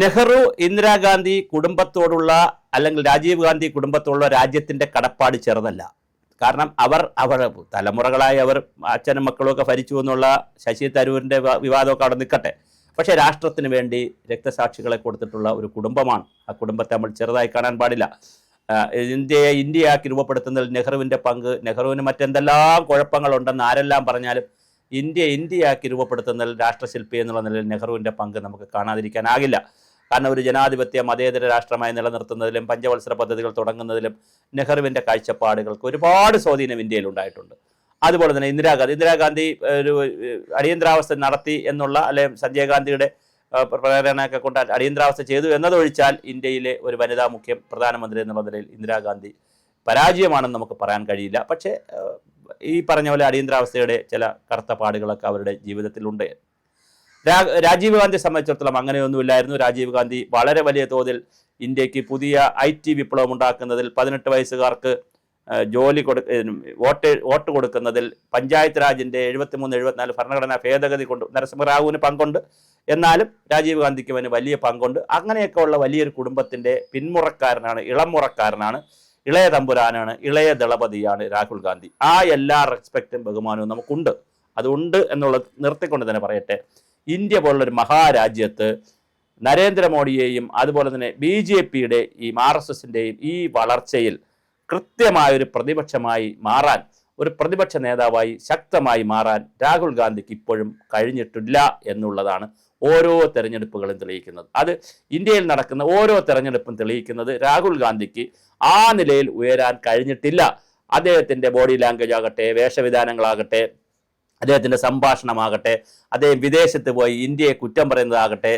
നെഹ്റു ഇന്ദിരാഗാന്ധി കുടുംബത്തോടുള്ള അല്ലെങ്കിൽ രാജീവ് ഗാന്ധി കുടുംബത്തോടുള്ള രാജ്യത്തിന്റെ കടപ്പാട് ചെറുതല്ല. കാരണം അവർ അവർ തലമുറകളായി അവർ അച്ഛനും മക്കളുമൊക്കെ ഭരിച്ചു എന്നുള്ള ശശി തരൂരിന്റെ വിവാദമൊക്കെ അവിടെ നിൽക്കട്ടെ. പക്ഷേ രാഷ്ട്രത്തിന് വേണ്ടി രക്തസാക്ഷികളെ കൊടുത്തിട്ടുള്ള ഒരു കുടുംബമാണ്. ആ കുടുംബത്തെ നമ്മൾ ചെറുതായി കാണാൻ പാടില്ല. ഇന്ത്യയെ ഇന്ത്യയാക്കി രൂപപ്പെടുത്തുന്നതിൽ നെഹ്റുവിന്റെ പങ്ക് നെഹ്റുവിന് മറ്റെന്തെല്ലാം കുഴപ്പങ്ങളുണ്ടെന്ന് ആരെല്ലാം പറഞ്ഞാലും ഇന്ത്യ ഇന്ത്യയാക്കി രൂപപ്പെടുത്തുന്നതിൽ രാഷ്ട്രശില്പി എന്നുള്ള നിലയിൽ നെഹ്റുവിന്റെ പങ്ക് നമുക്ക് കാണാതിരിക്കാനാകില്ല. കാരണം ഒരു ജനാധിപത്യ മതേതര രാഷ്ട്രമായി നിലനിർത്തുന്നതിലും പഞ്ചവത്സര പദ്ധതികൾ തുടങ്ങുന്നതിലും നെഹ്റുവിന്റെ കാഴ്ചപ്പാടുകൾക്ക് ഒരുപാട് സ്വാധീനം ഇന്ത്യയിൽ ഉണ്ടായിട്ടുണ്ട്. അതുപോലെ തന്നെ ഇന്ദിരാഗാന്ധി ഇന്ദിരാഗാന്ധി ഒരു അടിയന്തരാവസ്ഥ നടത്തി എന്നുള്ള അല്ലെങ്കിൽ സഞ്ജയ് ഗാന്ധിയുടെ പ്രേരണയൊക്കെ കൊണ്ട് അടിയന്തരാവസ്ഥ ചെയ്തു എന്നതൊഴിച്ചാൽ ഇന്ത്യയിലെ ഒരു വനിതാ മുഖ്യ പ്രധാനമന്ത്രി എന്നുള്ള നിലയിൽ ഇന്ദിരാഗാന്ധി പരാജയമാണെന്ന് നമുക്ക് പറയാൻ കഴിയില്ല. പക്ഷേ ഈ പറഞ്ഞ പോലെ അടിയന്തരാവസ്ഥയുടെ ചില കറുത്ത പാടുകളൊക്കെ അവരുടെ ജീവിതത്തിലുണ്ട്. രാജീവ് ഗാന്ധിയെ സംബന്ധിച്ചിടത്തോളം അങ്ങനെയൊന്നുമില്ലായിരുന്നു. രാജീവ് ഗാന്ധി വളരെ വലിയ തോതിൽ ഇന്ത്യയ്ക്ക് പുതിയ ഐ ടി വിപ്ലവം ഉണ്ടാക്കുന്നതിൽ പതിനെട്ട് വയസ്സുകാർക്ക് ജോലി കൊടു വോട്ട് വോട്ട് കൊടുക്കുന്നതിൽ പഞ്ചായത്ത് രാജിന്റെ എഴുപത്തിമൂന്ന് എഴുപത്തിനാല് ഭരണഘടനാ ഭേദഗതി കൊണ്ട് നരസിംഹറാവുവിന് പങ്കുണ്ട്. എന്നാലും രാജീവ് ഗാന്ധിക്ക് അവന് വലിയ പങ്കുണ്ട്. അങ്ങനെയൊക്കെ ഉള്ള വലിയൊരു കുടുംബത്തിന്റെ പിന്മുറക്കാരനാണ് ഇളമുറക്കാരനാണ് ഇളയ തമ്പുരാനാണ് ഇളയ ദളപതിയാണ് രാഹുൽ ഗാന്ധി. ആ എല്ലാ റെസ്പെക്റ്റും ബഹുമാനവും നമുക്കുണ്ട്. അതുണ്ട് എന്നുള്ളത് നിർത്തിക്കൊണ്ട് തന്നെ പറയട്ടെ. ഇന്ത്യ പോലുള്ളൊരു മഹാരാജ്യത്ത് നരേന്ദ്രമോദിയെയും അതുപോലെ തന്നെ ബി ജെ പിയുടെ ഈ ആർ എസ് എസിന്റെയും ഈ വളർച്ചയിൽ കൃത്യമായൊരു പ്രതിപക്ഷമായി മാറാൻ ഒരു പ്രതിപക്ഷ നേതാവായി ശക്തമായി മാറാൻ രാഹുൽ ഗാന്ധിക്ക് ഇപ്പോഴും കഴിഞ്ഞിട്ടില്ല എന്നുള്ളതാണ് ഓരോ തെരഞ്ഞെടുപ്പുകളും തെളിയിക്കുന്നത്. അത് ഇന്ത്യയിൽ നടക്കുന്ന ഓരോ തെരഞ്ഞെടുപ്പും തെളിയിക്കുന്നത് രാഹുൽ ഗാന്ധിക്ക് ആ നിലയിൽ ഉയരാൻ കഴിഞ്ഞിട്ടില്ല. അദ്ദേഹത്തിന്റെ ബോഡി ലാംഗ്വേജ് ആകട്ടെ വേഷവിധാനങ്ങളാകട്ടെ അദ്ദേഹത്തിന്റെ സംഭാഷണമാകട്ടെ അദ്ദേഹം വിദേശത്ത് പോയി ഇന്ത്യയെ കുറ്റം പറയുന്നതാകട്ടെ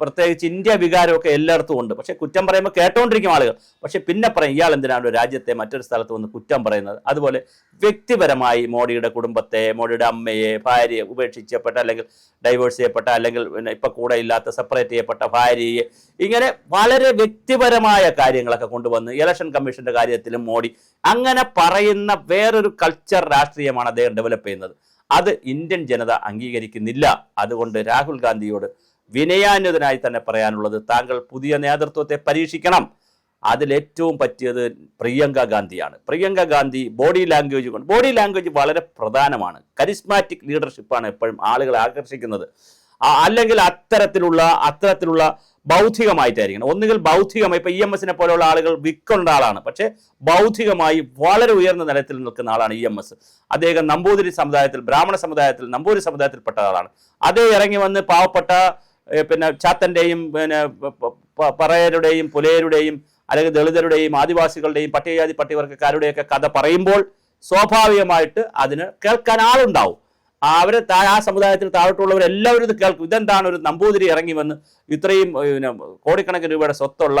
പ്രത്യേകിച്ച് ഇന്ത്യ വികാരമൊക്കെ എല്ലായിടത്തും ഉണ്ട്. പക്ഷെ കുറ്റം പറയുമ്പോൾ കേട്ടോണ്ടിരിക്കും ആളുകൾ. പക്ഷെ പിന്നെ പറയും ഇയാൾ എന്തിനാണ് രാജ്യത്തെ മറ്റൊരു സ്ഥലത്ത് വന്ന് കുറ്റം പറയുന്നത്? അതുപോലെ വ്യക്തിപരമായി മോഡിയുടെ കുടുംബത്തെ മോഡിയുടെ അമ്മയെ ഭാര്യയെ ഉപേക്ഷിച്ചപ്പെട്ട അല്ലെങ്കിൽ ഡൈവേഴ്സ് ചെയ്യപ്പെട്ട അല്ലെങ്കിൽ പിന്നെ ഇപ്പൊ കൂടെ ഇല്ലാത്ത സെപ്പറേറ്റ് ചെയ്യപ്പെട്ട ഭാര്യയെ ഇങ്ങനെ വളരെ വ്യക്തിപരമായ കാര്യങ്ങളൊക്കെ കൊണ്ടുവന്ന് ഇലക്ഷൻ കമ്മീഷന്റെ കാര്യത്തിലും മോഡി അങ്ങനെ പറയുന്ന വേറൊരു കൾച്ചർ രാഷ്ട്രീയമാണ് അദ്ദേഹം ഡെവലപ്പ് ചെയ്യുന്നത്. അത് ഇന്ത്യൻ ജനത അംഗീകരിക്കുന്നില്ല. അതുകൊണ്ട് രാഹുൽ ഗാന്ധിയോട് വിനയാന്വിതനായി തന്നെ പറയാനുള്ളത് താങ്കൾ പുതിയ നേതൃത്വത്തെ പരീക്ഷിക്കണം. അതിലേറ്റവും പറ്റിയത് പ്രിയങ്ക ഗാന്ധിയാണ്. പ്രിയങ്ക ഗാന്ധി ബോഡി ലാംഗ്വേജ് കൊണ്ട് ബോഡി ലാംഗ്വേജ് വളരെ പ്രധാനമാണ്. കരിസ്മാറ്റിക് ലീഡർഷിപ്പാണ് എപ്പോഴും ആളുകളെ ആകർഷിക്കുന്നത്. അല്ലെങ്കിൽ അത്തരത്തിലുള്ള അത്തരത്തിലുള്ള ബൗദ്ധികമായിട്ടായിരിക്കണം. ഒന്നുകിൽ ബൗദ്ധികമായി ഇപ്പൊ ഇ എം എസിനെ പോലെയുള്ള ആളുകൾ വിൽക്കൊണ്ട ആളാണ്. പക്ഷേ ബൗദ്ധികമായി വളരെ ഉയർന്ന നിലത്തിൽ നിൽക്കുന്ന ആളാണ് ഇ എം എസ് അദ്ദേഹം നമ്പൂതിരി സമുദായത്തിൽ ബ്രാഹ്മണ സമുദായത്തിൽ നമ്പൂതിരി സമുദായത്തിൽപ്പെട്ട ആളാണ്. അതേ ഇറങ്ങി വന്ന് പാവപ്പെട്ട പിന്നെ ചാത്തന്റെയും പിന്നെ പറയരുടെയും പുലയരുടെയും അല്ലെങ്കിൽ ദളിതരുടെയും ആദിവാസികളുടെയും പട്ടികജാതി പട്ടികവർഗക്കാരുടെയൊക്കെ കഥ പറയുമ്പോൾ സ്വാഭാവികമായിട്ട് അതിന് കേൾക്കാൻ ആളുണ്ടാവും. അവരെ ആ സമുദായത്തിൽ താഴോട്ടുള്ളവർ എല്ലാവരും ഇത് കേൾക്കും. ഇതെന്താണ് ഒരു നമ്പൂതിരി ഇറങ്ങി വന്ന് ഇത്രയും പിന്നെ കോടിക്കണക്കിന് രൂപയുടെ സ്വത്തുള്ള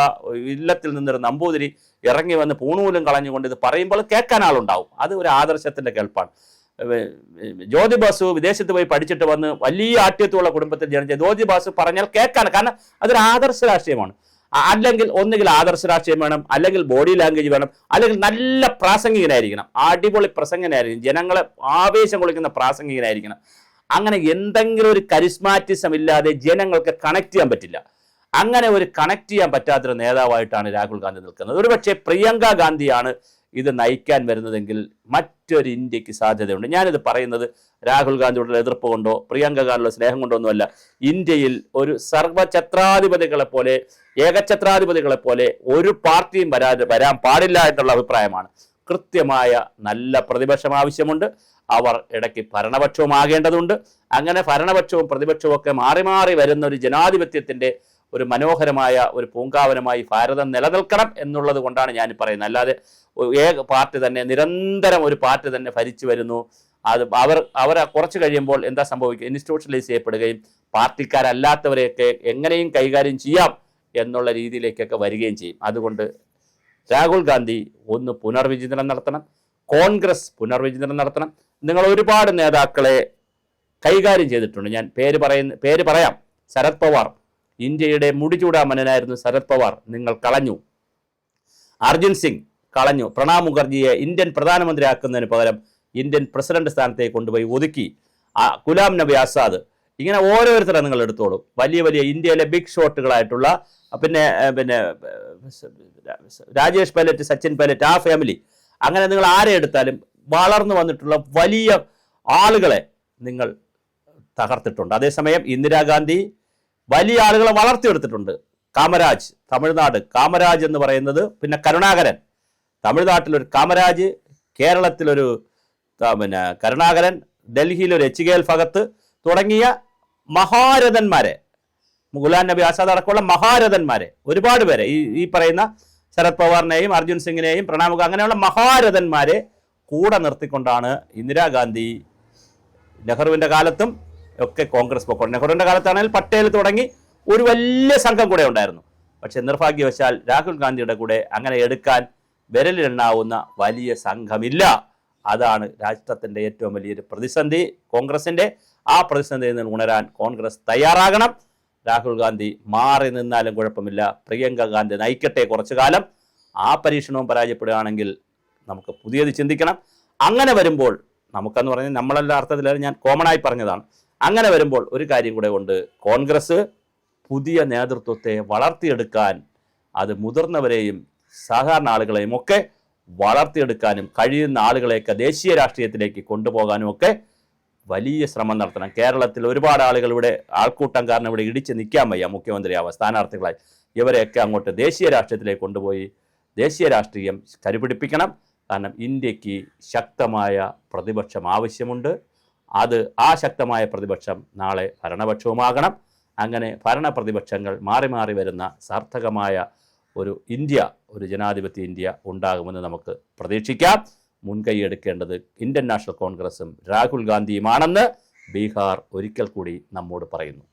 ഇല്ലത്തിൽ നിന്നൊരു നമ്പൂതിരി ഇറങ്ങി വന്ന് പൂണൂലും കളഞ്ഞുകൊണ്ട് ഇത് പറയുമ്പോൾ കേൾക്കാൻ ആളുണ്ടാവും. അത് ഒരു ആദർശത്തിന്റെ കേൾപ്പാണ്. ജ്യോതി ബാസു വിദേശത്ത് പോയി പഠിച്ചിട്ട് വന്ന് വലിയ ആഠ്യത്വമുള്ള കുടുംബത്തിൽ ജനിച്ച ജ്യോതി ബാസു പറഞ്ഞാൽ കേൾക്കാണ്. കാരണം അതൊരു ആദർശ രാഷ്ട്രീയമാണ്. അല്ലെങ്കിൽ ഒന്നുകിൽ ആദർശ രാഷ്ട്രീയം വേണം അല്ലെങ്കിൽ ബോഡി ലാംഗ്വേജ് വേണം അല്ലെങ്കിൽ നല്ല പ്രാസംഗികനായിരിക്കണം അടിപൊളി പ്രസംഗനായിരിക്കണം ജനങ്ങളെ ആവേശം കൊള്ളിക്കുന്ന പ്രാസംഗികനായിരിക്കണം. അങ്ങനെ എന്തെങ്കിലും ഒരു കരിസ്മാറ്റിസം ഇല്ലാതെ ജനങ്ങൾക്ക് കണക്ട് ചെയ്യാൻ പറ്റില്ല. അങ്ങനെ ഒരു കണക്ട് ചെയ്യാൻ പറ്റാത്തൊരു നേതാവായിട്ടാണ് രാഹുൽ ഗാന്ധി നിൽക്കുന്നത്. ഒരുപക്ഷെ പ്രിയങ്ക ഗാന്ധിയാണ് ഇത് നയിക്കാൻ വരുന്നതെങ്കിൽ മറ്റൊരു ഇന്ത്യയ്ക്ക് സാധ്യതയുണ്ട്. ഞാനിത് പറയുന്നത് രാഹുൽ ഗാന്ധിയോടുള്ള എതിർപ്പ് കൊണ്ടോ പ്രിയങ്ക ഗാന്ധിയുടെ സ്നേഹം കൊണ്ടോ ഒന്നുമല്ല. ഇന്ത്യയിൽ ഒരു സർവഛത്രാധിപതികളെ പോലെ ഏകഛത്രാധിപതികളെ പോലെ ഒരു പാർട്ടിയും വരാതെ വരാൻ പാടില്ല എന്നുള്ള അഭിപ്രായമാണ്. കൃത്യമായ നല്ല പ്രതിപക്ഷം ആവശ്യമുണ്ട്. അവർ ഇടയ്ക്ക് ഭരണപക്ഷവും ആകേണ്ടതുണ്ട് അങ്ങനെ ഭരണപക്ഷവും പ്രതിപക്ഷവും ഒക്കെ മാറി മാറി വരുന്ന ഒരു ജനാധിപത്യത്തിന്റെ ഒരു മനോഹരമായ ഒരു പൂങ്കാവനമായി ഭാരതം നിലനിൽക്കണം എന്നുള്ളത് കൊണ്ടാണ് ഞാൻ പറയുന്നത്. അല്ലാതെ ഏക പാർട്ടി തന്നെ നിരന്തരം ഒരു പാർട്ടി തന്നെ ഭരിച്ചു വരുന്നു. അത് അവർ അവർ കുറച്ച് കഴിയുമ്പോൾ എന്താ സംഭവിക്കുക? ഇൻസ്റ്റിറ്റ്യൂഷണലൈസ് ചെയ്യപ്പെടുകയും പാർട്ടിക്കാരല്ലാത്തവരെയൊക്കെ എങ്ങനെയും കൈകാര്യം ചെയ്യാം എന്നുള്ള രീതിയിലേക്കൊക്കെ വരികയും ചെയ്യും. അതുകൊണ്ട് രാഹുൽ ഗാന്ധി ഒന്ന് പുനർവിചിന്തനം നടത്തണം. കോൺഗ്രസ് പുനർവിചിന്തനം നടത്തണം. നിങ്ങൾ ഒരുപാട് നേതാക്കളെ കൈകാര്യം ചെയ്തിട്ടുണ്ട്. ഞാൻ പേര് പറയുന്ന പേര് പറയാം. ശരത് പവാർ. ഇന്ത്യയുടെ മുടിചൂടാമനായിരുന്നു ശരത് പവാർ. നിങ്ങൾ കളഞ്ഞു. അർജുൻ സിംഗ് കളഞ്ഞു. പ്രണാബ് മുഖർജിയെ ഇന്ത്യൻ പ്രധാനമന്ത്രിയാക്കുന്നതിന് പകരം ഇന്ത്യൻ പ്രസിഡന്റ് സ്ഥാനത്തേക്ക് കൊണ്ടുപോയി ഒതുക്കി. ഗുലാം നബി ആസാദ്. ഇങ്ങനെ ഓരോരുത്തരെ നിങ്ങൾ എടുത്തോളൂ. വലിയ വലിയ ഇന്ത്യയിലെ ബിഗ് ഷോട്ടുകളായിട്ടുള്ള പിന്നെ പിന്നെ രാജേഷ് പൈലറ്റ് സച്ചിൻ പൈലറ്റ് ആ ഫാമിലി അങ്ങനെ നിങ്ങൾ ആരെ എടുത്താലും വളർന്നു വന്നിട്ടുള്ള വലിയ ആളുകളെ നിങ്ങൾ തകർത്തിട്ടുണ്ട്. അതേസമയം ഇന്ദിരാഗാന്ധി വലിയ ആളുകളെ വളർത്തിയെടുത്തിട്ടുണ്ട്. കാമരാജ് തമിഴ്നാട്. കാമരാജ് എന്ന് പറയുന്നത് പിന്നെ കരുണാകരൻ. തമിഴ്നാട്ടിലൊരു കാമരാജ് കേരളത്തിലൊരു പിന്നെ കരുണാകരൻ ഡൽഹിയിലൊരു എച്ച് കെ എൽ ഭഗത്ത് തുടങ്ങിയ മഹാരഥന്മാരെ ഗുലാം നബി ആസാദ് അടക്കമുള്ള മഹാരഥന്മാരെ ഒരുപാട് പേരെ ഈ ഈ പറയുന്ന ശരത് പവാറിനെയും അർജുൻ സിംഗിനെയും പ്രണാബ് മുഖർജി അങ്ങനെയുള്ള മഹാരഥന്മാരെ കൂടെ നിർത്തിക്കൊണ്ടാണ് ഇന്ദിരാഗാന്ധി നെഹ്റുവിന്റെ കാലത്തും ഒക്കെ കോൺഗ്രസ് പൊക്കോണ്ട് നെഹ്റുവിന്റെ കാലത്താണെങ്കിൽ പട്ടേൽ തുടങ്ങി ഒരു വലിയ സംഘം കൂടെ ഉണ്ടായിരുന്നു. പക്ഷെ നിർഭാഗ്യവശാൽ രാഹുൽ ഗാന്ധിയുടെ കൂടെ അങ്ങനെ എടുക്കാൻ വിരലിലെണ്ണാവുന്ന വലിയ സംഘമില്ല. അതാണ് രാഷ്ട്രത്തിന്റെ ഏറ്റവും വലിയൊരു പ്രതിസന്ധി. കോൺഗ്രസിന്റെ ആ പ്രതിസന്ധിയിൽ നിന്ന് ഉണരാൻ കോൺഗ്രസ് തയ്യാറാകണം. രാഹുൽ ഗാന്ധി മാറി നിന്നാലും കുഴപ്പമില്ല. പ്രിയങ്ക ഗാന്ധി നയിക്കട്ടെ കുറച്ചു കാലം. ആ പരീക്ഷണവും പരാജയപ്പെടുകയാണെങ്കിൽ നമുക്ക് പുതിയത് ചിന്തിക്കണം. അങ്ങനെ വരുമ്പോൾ നമുക്കെന്ന് പറഞ്ഞാൽ നമ്മളെല്ലാ അർത്ഥത്തിലും ഞാൻ കോമണായി പറഞ്ഞതാണ്. അങ്ങനെ വരുമ്പോൾ ഒരു കാര്യം കൂടെ ഉണ്ട്. കോൺഗ്രസ് പുതിയ നേതൃത്വത്തെ വളർത്തിയെടുക്കാൻ അത് മുതിർന്നവരെയും സാധാരണ ആളുകളെയും ഒക്കെ വളർത്തിയെടുക്കാനും കഴിയുന്ന ആളുകളെയൊക്കെ ദേശീയ രാഷ്ട്രീയത്തിലേക്ക് കൊണ്ടുപോകാനും ഒക്കെ വലിയ ശ്രമം നടത്തണം. കേരളത്തിൽ ഒരുപാട് ആളുകൾ ഇവിടെ ആൾക്കൂട്ടം കാരണം ഇവിടെ ഇടിച്ച് നിൽക്കാൻ വയ്യ മുഖ്യമന്ത്രിയാവുക സ്ഥാനാർത്ഥികളായി. ഇവരെയൊക്കെ അങ്ങോട്ട് ദേശീയ രാഷ്ട്രീയത്തിലേക്ക് കൊണ്ടുപോയി ദേശീയ രാഷ്ട്രീയം കരുപിടിപ്പിക്കണം. കാരണം ഇന്ത്യയ്ക്ക് ശക്തമായ പ്രതിപക്ഷം ആവശ്യമുണ്ട്. അത് ആ ശക്തമായ പ്രതിപക്ഷം നാളെ ഭരണപക്ഷവുമാകണം. അങ്ങനെ ഭരണ പ്രതിപക്ഷങ്ങൾ മാറി മാറി വരുന്ന സാർത്ഥകമായ ഒരു ഇന്ത്യ ഒരു ജനാധിപത്യ ഇന്ത്യ ഉണ്ടാകുമെന്ന് നമുക്ക് പ്രതീക്ഷിക്കാം. മുൻകൈ എടുക്കേണ്ടത് ഇന്ത്യൻ നാഷണൽ കോൺഗ്രസും രാഹുൽ ഗാന്ധിയുമാണെന്ന് ബീഹാർ ഒരിക്കൽ കൂടി നമ്മോട് പറയുന്നു.